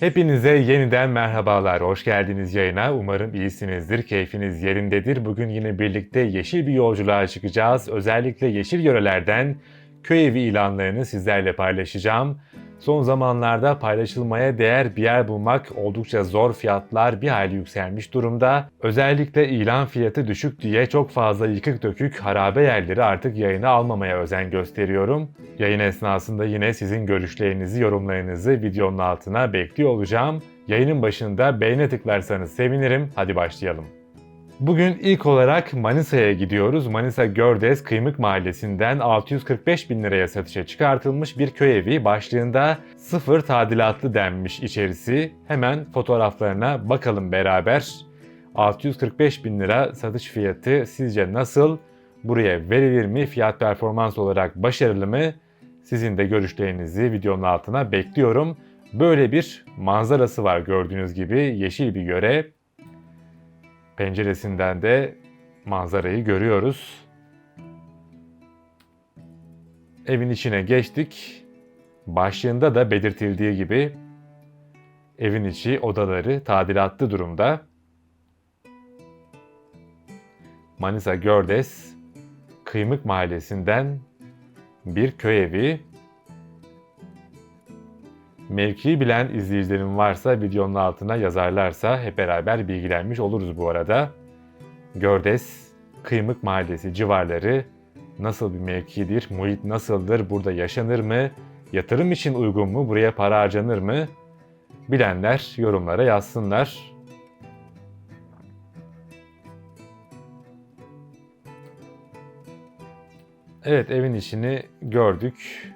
Hepinize yeniden merhabalar. Hoş geldiniz yayına. Umarım iyisinizdir, keyfiniz yerindedir. Bugün yine birlikte yeşil bir yolculuğa çıkacağız. Özellikle yeşil yörelerden köy evi ilanlarını sizlerle paylaşacağım. Son zamanlarda paylaşılmaya değer bir yer bulmak oldukça zor fiyatlar bir hayli yükselmiş durumda. Özellikle ilan fiyatı düşük diye çok fazla yıkık dökük harabe yerleri artık yayına almamaya özen gösteriyorum. Yayın esnasında yine sizin görüşlerinizi, yorumlarınızı videonun altına bekliyor olacağım. Yayının başında beğene tıklarsanız sevinirim. Hadi başlayalım. Bugün ilk olarak Manisa'ya gidiyoruz. Manisa Gördes Kıymık Mahallesi'nden 645 bin liraya satışa çıkartılmış bir köy evi başlığında sıfır tadilatlı denmiş içerisi. Hemen fotoğraflarına bakalım beraber. 645 bin lira satış fiyatı sizce nasıl? Buraya verilir mi? Fiyat performans olarak başarılı mı? Sizin de görüşlerinizi videonun altına bekliyorum. Böyle bir manzarası var gördüğünüz gibi yeşil bir yöre. Penceresinden de manzarayı görüyoruz. Evin içine geçtik. Başlığında da belirtildiği gibi evin içi odaları tadilatlı durumda. Manisa Gördes Kıymık Mahallesi'nden bir köy evi. Mevkiyi bilen izleyicilerim varsa videonun altına yazarlarsa hep beraber bilgilenmiş oluruz bu arada. Gördes, Kıymık Mahallesi civarları nasıl bir mevkidir, muhit nasıldır, burada yaşanır mı, yatırım için uygun mu, buraya para harcanır mı? Bilenler yorumlara yazsınlar. Evet evin içini gördük.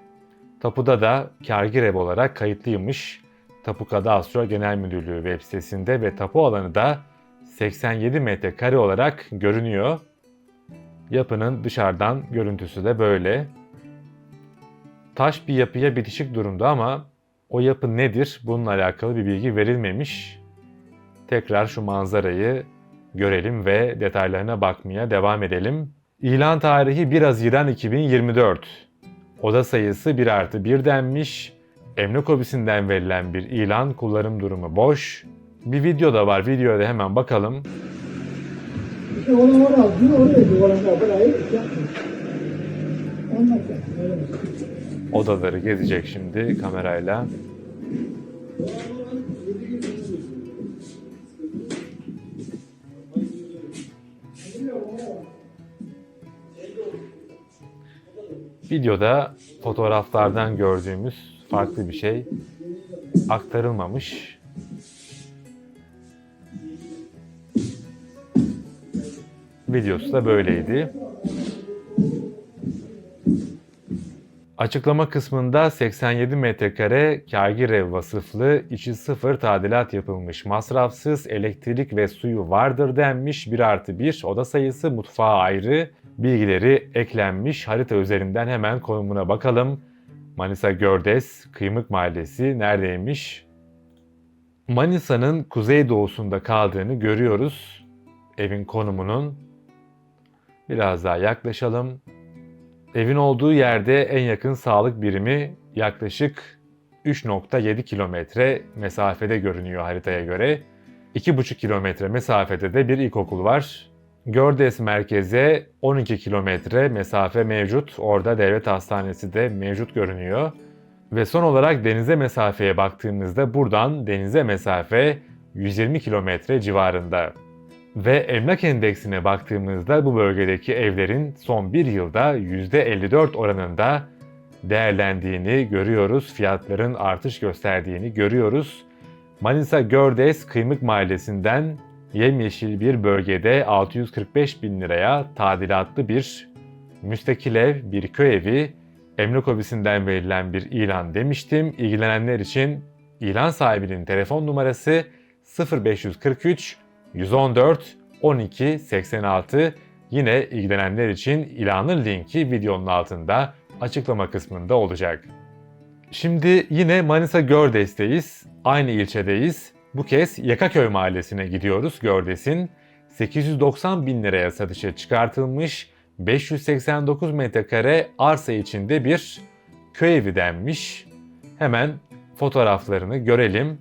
Tapuda da kargir ev olarak kayıtlıymış. Tapu Kadastro Genel Müdürlüğü web sitesinde ve tapu alanı da 87 metrekare olarak görünüyor. Yapının dışarıdan görüntüsü de böyle. Taş bir yapıya bitişik durumda ama o yapı nedir bununla alakalı bir bilgi verilmemiş. Tekrar şu manzarayı görelim ve detaylarına bakmaya devam edelim. İlan tarihi 1 Haziran 2024. Oda sayısı 1 artı 1 denmiş. Emlak ofisinden verilen bir ilan kullanım durumu boş. Bir video da var. Videoya da hemen bakalım. İşte onu oraya bunu oraya burayı yapmış. Mi? Odaları gezecek şimdi kamerayla. Videoda fotoğraflardan gördüğümüz farklı bir şey aktarılmamış. Videosu da böyleydi. Açıklama kısmında 87 metrekare kagir ev vasıflı, içi sıfır tadilat yapılmış, masrafsız elektrik ve suyu vardır denmiş, 1 artı 1 oda sayısı, mutfağı ayrı, bilgileri eklenmiş. Harita üzerinden hemen konumuna bakalım. Manisa Gördes, Kıymık Mahallesi neredeymiş? Manisa'nın kuzeydoğusunda kaldığını görüyoruz. Evin konumunun. Biraz daha yaklaşalım. Evin olduğu yerde en yakın sağlık birimi yaklaşık 3.7 kilometre mesafede görünüyor haritaya göre. 2,5 kilometre mesafede de bir ilkokul var. Gördes merkeze 12 kilometre mesafe mevcut. Orada devlet hastanesi de mevcut görünüyor. Ve son olarak denize mesafeye baktığımızda buradan denize mesafe 120 kilometre civarında. Ve emlak endeksine baktığımızda bu bölgedeki evlerin son bir yılda %54 oranında değerlendiğini görüyoruz. Fiyatların artış gösterdiğini görüyoruz. Manisa Gördes Kıymık Mahallesi'nden yemyeşil bir bölgede 645 bin liraya tadilatlı bir müstakil ev, bir köy evi, emlak ofisinden verilen bir ilan demiştim. İlgilenenler için ilan sahibinin telefon numarası 0543 114 12 86 yine ilgilenenler için ilanın linki videonun altında açıklama kısmında olacak. Şimdi yine Manisa Gördes'teyiz. Aynı ilçedeyiz. Bu kez Yakaköy Mahallesi'ne gidiyoruz Gördes'in. 890 bin liraya satışa çıkartılmış 589 metrekare arsa içinde bir köy evi denmiş. Hemen fotoğraflarını görelim.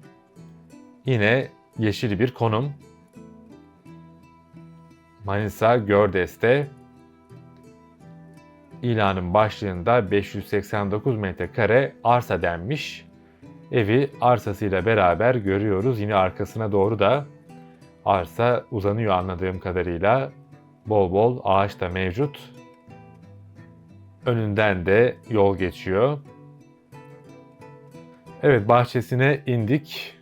Yine yeşil bir konum. Manisa Gördes'te ilanın başlığında 589 metrekare arsa denmiş. Evi arsasıyla beraber görüyoruz. Yine arkasına doğru da arsa uzanıyor anladığım kadarıyla. Bol bol ağaç da mevcut. Önünden de yol geçiyor. Evet bahçesine indik.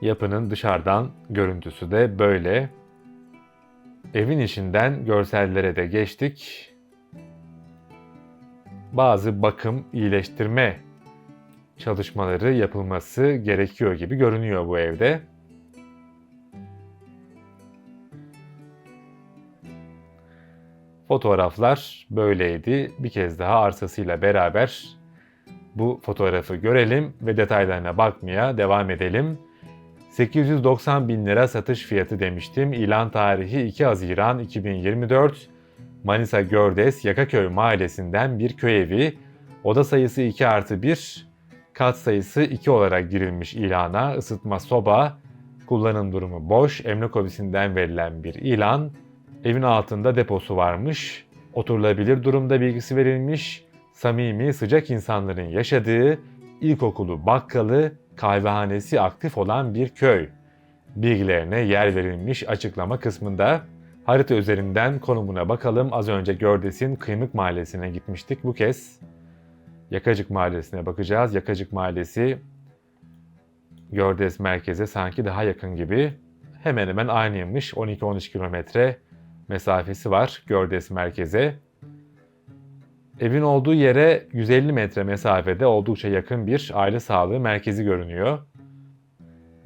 Yapının dışarıdan görüntüsü de böyle. Evin içinden görsellere de geçtik. Bazı bakım, iyileştirme çalışmaları yapılması gerekiyor gibi görünüyor bu evde. Fotoğraflar böyleydi. Bir kez daha arsasıyla beraber bu fotoğrafı görelim ve detaylarına bakmaya devam edelim. 890 bin lira satış fiyatı demiştim. İlan tarihi 2 Haziran 2024. Manisa Gördes Yakaköy mahallesinden bir köy evi. Oda sayısı 2 artı 1, kat sayısı 2 olarak girilmiş ilana. Isıtma soba, kullanım durumu boş, emlak ofisinden verilen bir ilan. Evin altında deposu varmış, oturulabilir durumda bilgisi verilmiş, samimi sıcak insanların yaşadığı, ilkokulu, bakkalı, kahvehanesi aktif olan bir köy. Bilgilerine yer verilmiş açıklama kısmında harita üzerinden konumuna bakalım. Az önce Gördes'in Kıymık Mahallesi'ne gitmiştik. Bu kez Yakacık Mahallesi'ne bakacağız. Yakacık Mahallesi Gördes merkeze sanki daha yakın gibi. Hemen hemen aynıymış. 12-13 kilometre mesafesi var Gördes merkeze. Evin olduğu yere 150 metre mesafede oldukça yakın bir aile sağlığı merkezi görünüyor.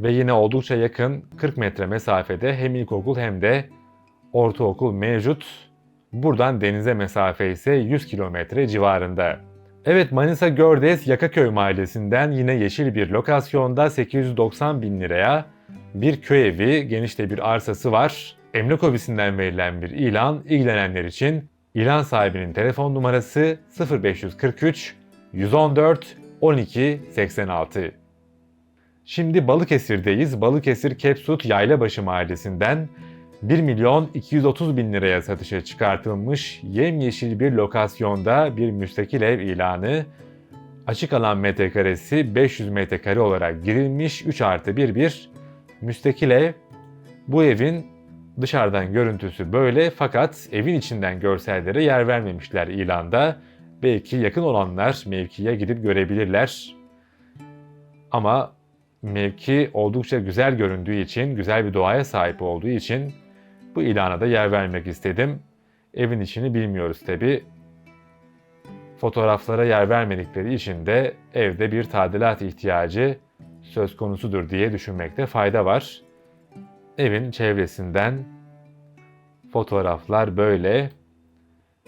Ve yine oldukça yakın 40 metre mesafede hem ilkokul hem de ortaokul mevcut. Buradan denize mesafe ise 100 kilometre civarında. Evet Manisa Gördes Yakaköy mahallesinden yine yeşil bir lokasyonda 890 bin liraya bir köy evi, genişte bir arsası var. Emlak ofisinden verilen bir ilan ilgilenenler için İlan sahibinin telefon numarası 0543 114 12 86. Şimdi Balıkesir'deyiz. Balıkesir Kepsut Yaylabaşı Mahallesi'nden 1 milyon 230 bin liraya satışa çıkartılmış yemyeşil bir lokasyonda bir müstakil ev ilanı. Açık alan metrekaresi 500 metrekare olarak girilmiş 3 artı 1 bir müstakil ev. Bu evin Dışarıdan görüntüsü böyle fakat evin içinden görsellere yer vermemişler ilanda. Belki yakın olanlar mevkiye gidip görebilirler. Ama mevki oldukça güzel göründüğü için, güzel bir doğaya sahip olduğu için bu ilana da yer vermek istedim. Evin içini bilmiyoruz tabi. Fotoğraflara yer vermedikleri için de evde bir tadilat ihtiyacı söz konusudur diye düşünmekte fayda var. Evin çevresinden fotoğraflar böyle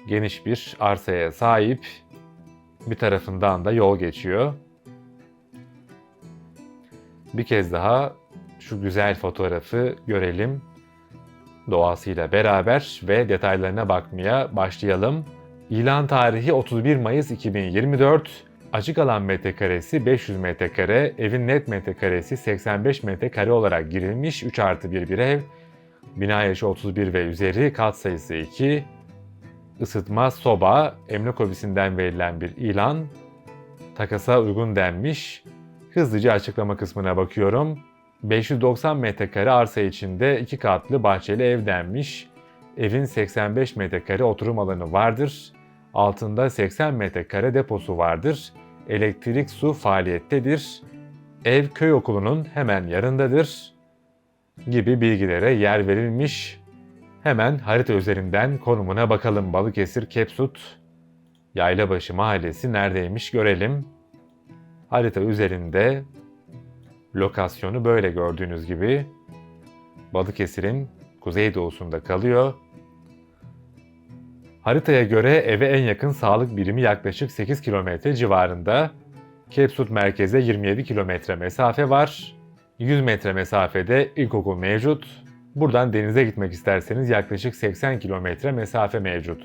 geniş bir arsaya sahip. Bir tarafından da yol geçiyor. Bir kez daha şu güzel fotoğrafı görelim. Doğasıyla beraber ve detaylarına bakmaya başlayalım. İlan tarihi 31 Mayıs 2024. Açık alan metrekaresi 500 metrekare, evin net metrekaresi 85 metrekare olarak girilmiş 3 artı 1 bir ev. Bina yaşı 31 ve üzeri, kat sayısı 2. Isıtma, soba, emlak ofisinden verilen bir ilan. Takasa uygun denmiş. Hızlıca açıklama kısmına bakıyorum. 590 metrekare arsa içinde 2 katlı bahçeli ev denmiş. Evin 85 metrekare oturum alanı vardır. Altında 80 metrekare deposu vardır. Elektrik, su faaliyettedir. Ev köy okulunun hemen yanındadır gibi bilgilere yer verilmiş. Hemen harita üzerinden konumuna bakalım. Balıkesir Kepsut Yaylabaşı Mahallesi neredeymiş görelim. Harita üzerinde lokasyonu böyle gördüğünüz gibi Balıkesir'in kuzeydoğusunda kalıyor. Haritaya göre eve en yakın sağlık birimi yaklaşık 8 kilometre civarında. Kepsut merkeze 27 kilometre mesafe var. 100 metre mesafede ilkokul mevcut. Buradan denize gitmek isterseniz yaklaşık 80 kilometre mesafe mevcut.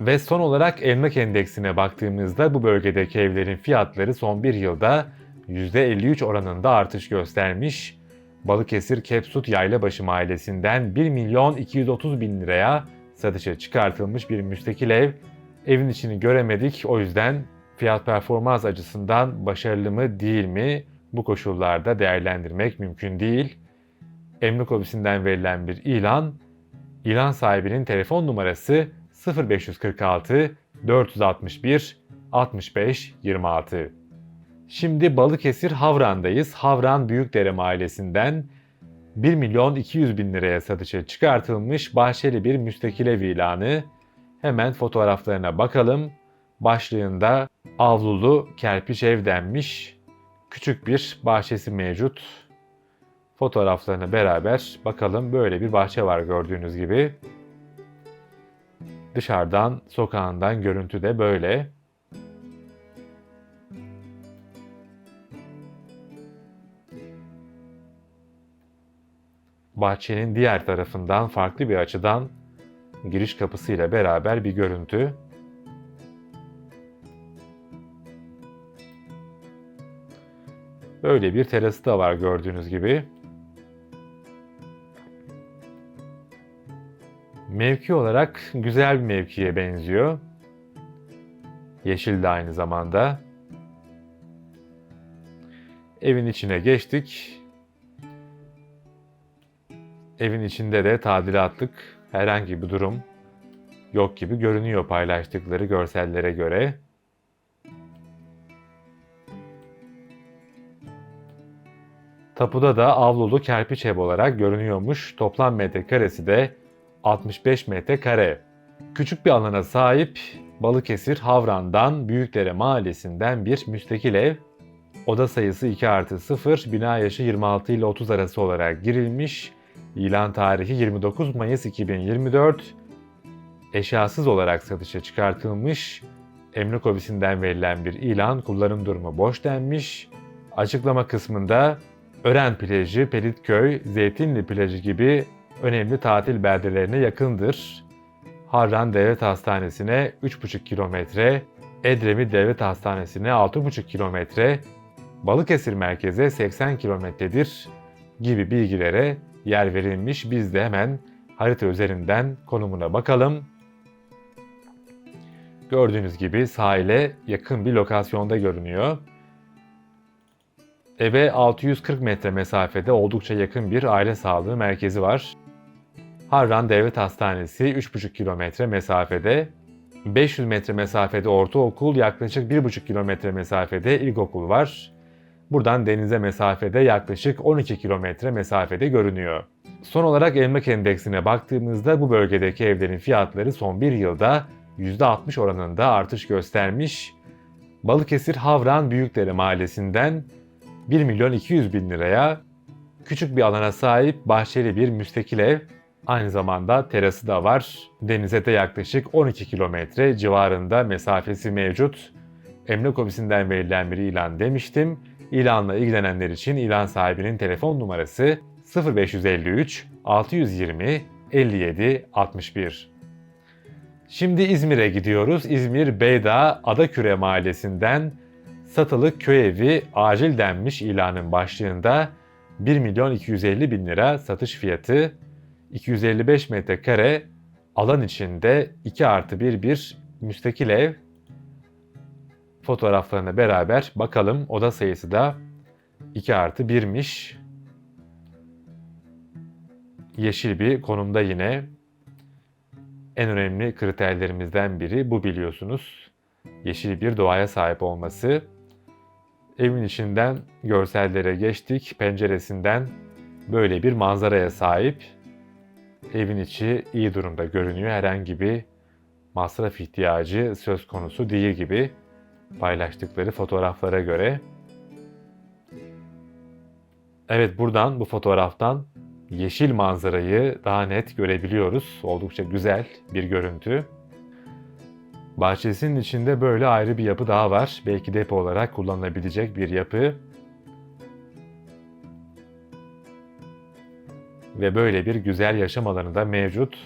Ve son olarak emlak endeksine baktığımızda bu bölgedeki evlerin fiyatları son bir yılda %53 oranında artış göstermiş. Balıkesir Kepsut Yaylabaşı Mahallesi'nden 1 milyon 230 bin liraya satışa çıkartılmış bir müstakil ev. Evin içini göremedik o yüzden fiyat performans açısından başarılı mı değil mi bu koşullarda değerlendirmek mümkün değil. Emlak ofisinden verilen bir ilan, ilan sahibinin telefon numarası 0546 461 65 26. Şimdi Balıkesir Havran'dayız. Havran Büyükdere Mahallesi'nden 1 milyon 200 bin liraya satışa çıkartılmış bahçeli bir müstakil ev ilanı. Hemen fotoğraflarına bakalım. Başlığında avlulu kerpiç ev denmiş. Küçük bir bahçesi mevcut. Fotoğraflarına beraber bakalım. Böyle bir bahçe var gördüğünüz gibi. Dışarıdan, sokağından görüntü de böyle. Bahçenin diğer tarafından farklı bir açıdan giriş kapısıyla beraber bir görüntü. Böyle bir terası da var gördüğünüz gibi. Mevki olarak güzel bir mevkiye benziyor. Yeşil de aynı zamanda. Evin içine geçtik. Evin içinde de tadilatlık herhangi bir durum yok gibi görünüyor paylaştıkları görsellere göre. Tapuda da avlulu kerpiç ev olarak görünüyormuş. Toplam metrekaresi de 65 metrekare. Küçük bir alana sahip Balıkesir Havran'dan Büyükdere Mahallesi'nden bir müstakil ev. Oda sayısı 2 artı 0, bina yaşı 26 ile 30 arası olarak girilmiş. İlan tarihi 29 Mayıs 2024. Eşyasız olarak satışa çıkartılmış. Emlak ofisinden verilen bir ilan kullanım durumu boş denmiş. Açıklama kısmında Ören plajı, Pelitköy, Zeytinli plajı gibi önemli tatil beldelerine yakındır. Harran Devlet Hastanesi'ne 3,5 kilometre, Edremit Devlet Hastanesi'ne 6,5 kilometre, Balıkesir merkeze 80 kilometredir gibi bilgilere yer verilmiş. Biz de hemen harita üzerinden konumuna bakalım. Gördüğünüz gibi sahile yakın bir lokasyonda görünüyor. Eve 640 metre mesafede oldukça yakın bir aile sağlığı merkezi var. Harran Devlet Hastanesi 3,5 kilometre mesafede, 500 metre mesafede ortaokul, yaklaşık 1,5 kilometre mesafede ilkokul var. Buradan denize mesafede yaklaşık 12 kilometre mesafede görünüyor. Son olarak emlak endeksine baktığımızda bu bölgedeki evlerin fiyatları son bir yılda %60 oranında artış göstermiş. Balıkesir Havran Büyükdere Mahallesi'nden 1 milyon 200 bin liraya küçük bir alana sahip bahçeli bir müstakil ev Aynı zamanda terası da var. Denize de yaklaşık 12 kilometre civarında mesafesi mevcut. Emlak ofisinden verilen bir ilan demiştim. İlanla ilgilenenler için ilan sahibinin telefon numarası 0553 620 57 61. Şimdi İzmir'e gidiyoruz. İzmir Beydağ Adaküre Mahallesi'nden satılık köy evi acil denmiş ilanın başlığında 1 milyon 250 bin lira satış fiyatı 255 metrekare alan içinde 2 artı 1 bir müstakil ev. Fotoğraflarına beraber bakalım. Oda sayısı da 2 artı 1'miş. Yeşil bir konumda yine. En önemli kriterlerimizden biri bu biliyorsunuz. Yeşil bir doğaya sahip olması. Evin içinden görsellere geçtik. Penceresinden böyle bir manzaraya sahip. Evin içi iyi durumda görünüyor. Herhangi bir masraf ihtiyacı söz konusu değil gibi paylaştıkları fotoğraflara göre. Evet buradan bu fotoğraftan yeşil manzarayı daha net görebiliyoruz. Oldukça güzel bir görüntü. Bahçesinin içinde böyle ayrı bir yapı daha var. Belki depo olarak kullanılabilecek bir yapı. Ve böyle bir güzel yaşam alanı da mevcut.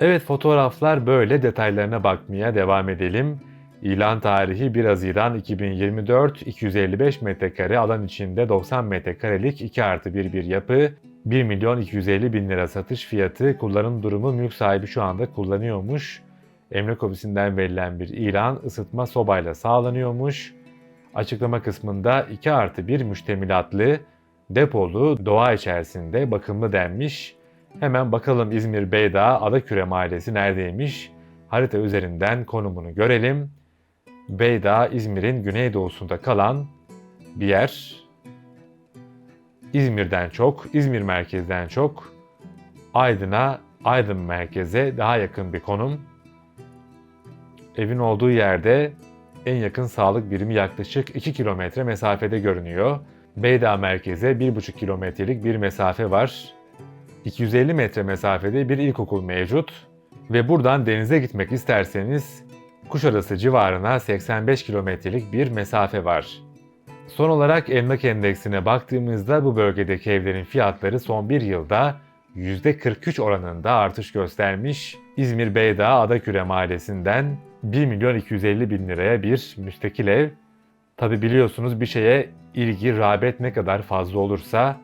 Evet fotoğraflar böyle detaylarına bakmaya devam edelim. İlan tarihi 1 Haziran 2024, 255 metrekare alan içinde 90 metrekarelik 2 artı 1 bir yapı, 1 milyon 250 bin lira satış fiyatı, kullanım durumu mülk sahibi şu anda kullanıyormuş. Emlak ofisinden verilen bir ilan ısıtma sobayla sağlanıyormuş. Açıklama kısmında 2 artı 1 müştemilatlı, depolu, doğa içerisinde bakımlı denmiş. Hemen bakalım İzmir Beydağ Adaküre Mahallesi neredeymiş? Harita üzerinden konumunu görelim. Beydağ İzmir'in güneydoğusunda kalan bir yer. İzmir'den çok, İzmir merkezden çok Aydın'a, Aydın merkeze daha yakın bir konum. Evin olduğu yerde en yakın sağlık birimi yaklaşık 2 kilometre mesafede görünüyor. Beydağ merkeze 1,5 kilometrelik bir mesafe var. 250 metre mesafede bir ilkokul mevcut ve buradan denize gitmek isterseniz Kuşadası civarına 85 kilometrelik bir mesafe var. Son olarak emlak endeksine baktığımızda bu bölgedeki evlerin fiyatları son bir yılda %43 oranında artış göstermiş. İzmir Beydağ Adaküre Mahallesi'nden 1 milyon 250 bin liraya bir müstakil ev. Tabi biliyorsunuz bir şeye ilgi, rağbet ne kadar fazla olursa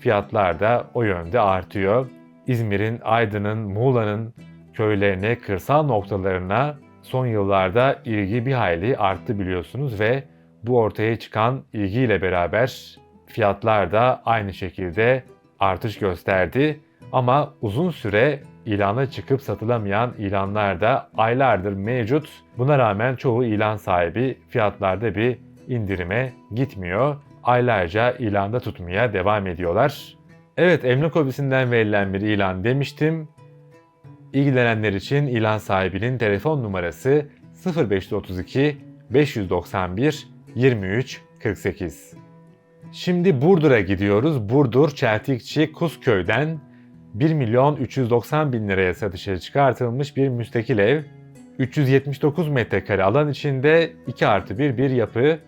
fiyatlar da o yönde artıyor. İzmir'in, Aydın'ın, Muğla'nın köylerine, kırsal noktalarına son yıllarda ilgi bir hayli arttı biliyorsunuz ve bu ortaya çıkan ilgiyle beraber fiyatlar da aynı şekilde artış gösterdi. Ama uzun süre ilana çıkıp satılamayan ilanlar da aylardır mevcut. Buna rağmen çoğu ilan sahibi fiyatlarda bir indirime gitmiyor. Aylarca ilanda tutmaya devam ediyorlar. Evet emlak ofisinden verilen bir ilan demiştim. İlgilenenler için ilan sahibinin telefon numarası 0532 591 23 48. Şimdi Burdur'a gidiyoruz. Burdur Çeltikçi Kuzköy'den 1 milyon 390 bin liraya satışa çıkartılmış bir müstakil ev. 379 metrekare alan içinde 2 artı 1 bir yapı.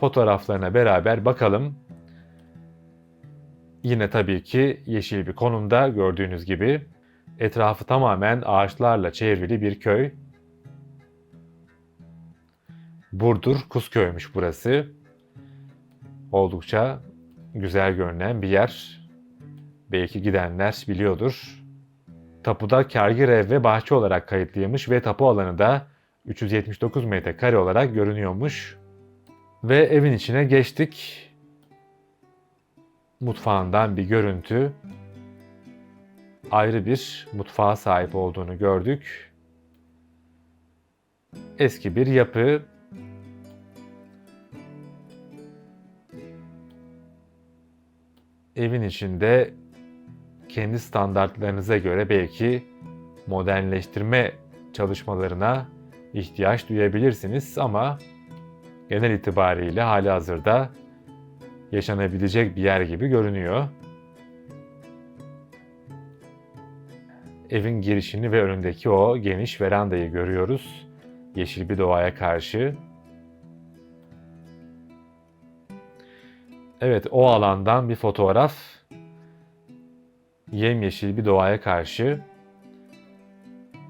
Fotoğraflarına beraber bakalım. Yine tabii ki yeşil bir konumda gördüğünüz gibi. Etrafı tamamen ağaçlarla çevrili bir köy. Burdur Kuzköy'müş burası. Oldukça güzel görünen bir yer. Belki gidenler biliyordur. Tapuda kargir ev ve bahçe olarak kayıtlıymış ve tapu alanı da 379 metrekare olarak görünüyormuş. Ve evin içine geçtik. Mutfağından bir görüntü. Ayrı bir mutfağa sahip olduğunu gördük. Eski bir yapı. Evin içinde kendi standartlarınıza göre belki modernleştirme çalışmalarına ihtiyaç duyabilirsiniz ama genel itibariyle hali hazırda yaşanabilecek bir yer gibi görünüyor. Evin girişini ve önündeki o geniş verandayı görüyoruz. Yeşil bir doğaya karşı. Evet, o alandan bir fotoğraf. Yemyeşil bir doğaya karşı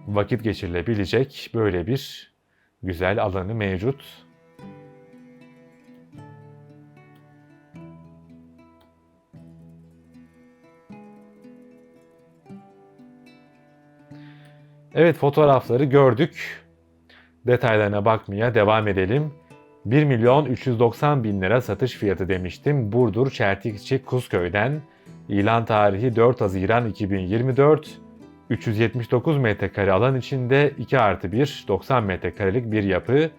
vakit geçirilebilecek böyle bir güzel alanı mevcut. Evet fotoğrafları gördük. Detaylarına bakmaya devam edelim. 1 milyon 390 bin lira satış fiyatı demiştim. Burdur Çertikçi Kuzköy'den. İlan tarihi 4 Haziran 2024. 379 metrekare alan içinde 2 artı 1, 90 metrekarelik bir yapı.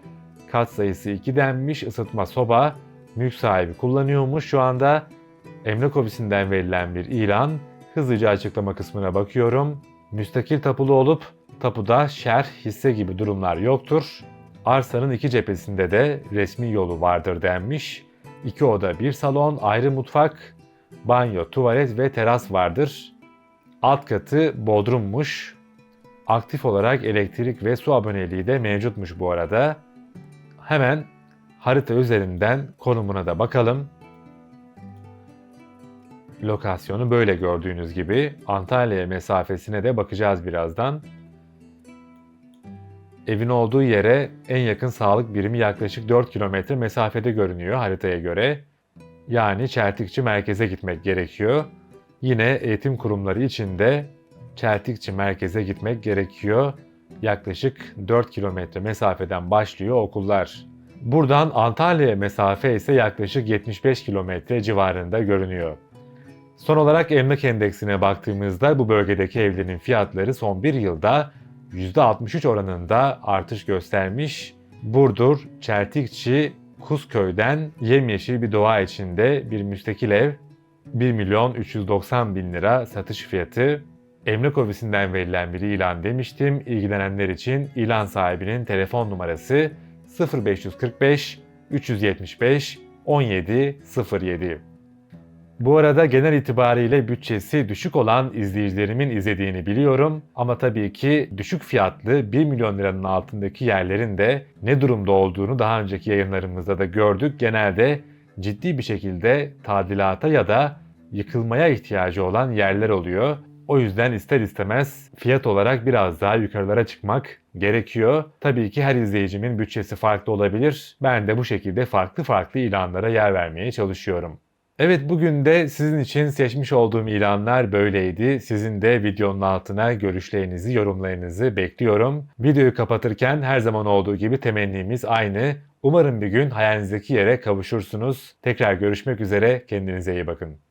Kat sayısı 2 denmiş, ısıtma soba, mülk sahibi kullanıyormuş şu anda. Emlak ofisinden verilen bir ilan. Hızlıca açıklama kısmına bakıyorum. Müstakil tapulu olup tapuda şer, hisse gibi durumlar yoktur. Arsanın iki cephesinde de resmi yolu vardır denmiş. İki oda, bir salon, ayrı mutfak, banyo, tuvalet ve teras vardır. Alt katı bodrummuş. Aktif olarak elektrik ve su aboneliği de mevcutmuş bu arada. Hemen harita üzerinden konumuna da bakalım. Lokasyonu böyle gördüğünüz gibi. Antalya mesafesine de bakacağız birazdan. Evin olduğu yere en yakın sağlık birimi yaklaşık 4 kilometre mesafede görünüyor haritaya göre. Yani Çeltikçi merkeze gitmek gerekiyor. Yine eğitim kurumları için de Çeltikçi merkeze gitmek gerekiyor. Yaklaşık 4 kilometre mesafeden başlıyor okullar. Buradan Antalya'ya mesafe ise yaklaşık 75 kilometre civarında görünüyor. Son olarak emlak endeksine baktığımızda bu bölgedeki evlerin fiyatları son bir yılda %63 oranında artış göstermiş. Burdur, Çeltikçi, Kuzköy'den yemyeşil bir doğa içinde bir müstakil ev 1 milyon 390 bin lira satış fiyatı. Emlak ofisinden verilen bir ilan demiştim. İlgilenenler için ilan sahibinin telefon numarası 0545 375 1707. Bu arada genel itibariyle bütçesi düşük olan izleyicilerimin izlediğini biliyorum ama tabii ki düşük fiyatlı 1 milyon liranın altındaki yerlerin de ne durumda olduğunu daha önceki yayınlarımızda da gördük. Genelde ciddi bir şekilde tadilata ya da yıkılmaya ihtiyacı olan yerler oluyor. O yüzden ister istemez fiyat olarak biraz daha yukarılara çıkmak gerekiyor. Tabii ki her izleyicimin bütçesi farklı olabilir. Ben de bu şekilde farklı farklı ilanlara yer vermeye çalışıyorum. Evet bugün de sizin için seçmiş olduğum ilanlar böyleydi. Sizin de videonun altına görüşlerinizi, yorumlarınızı bekliyorum. Videoyu kapatırken her zaman olduğu gibi temennimiz aynı. Umarım bir gün hayalinizdeki yere kavuşursunuz. Tekrar görüşmek üzere. Kendinize iyi bakın.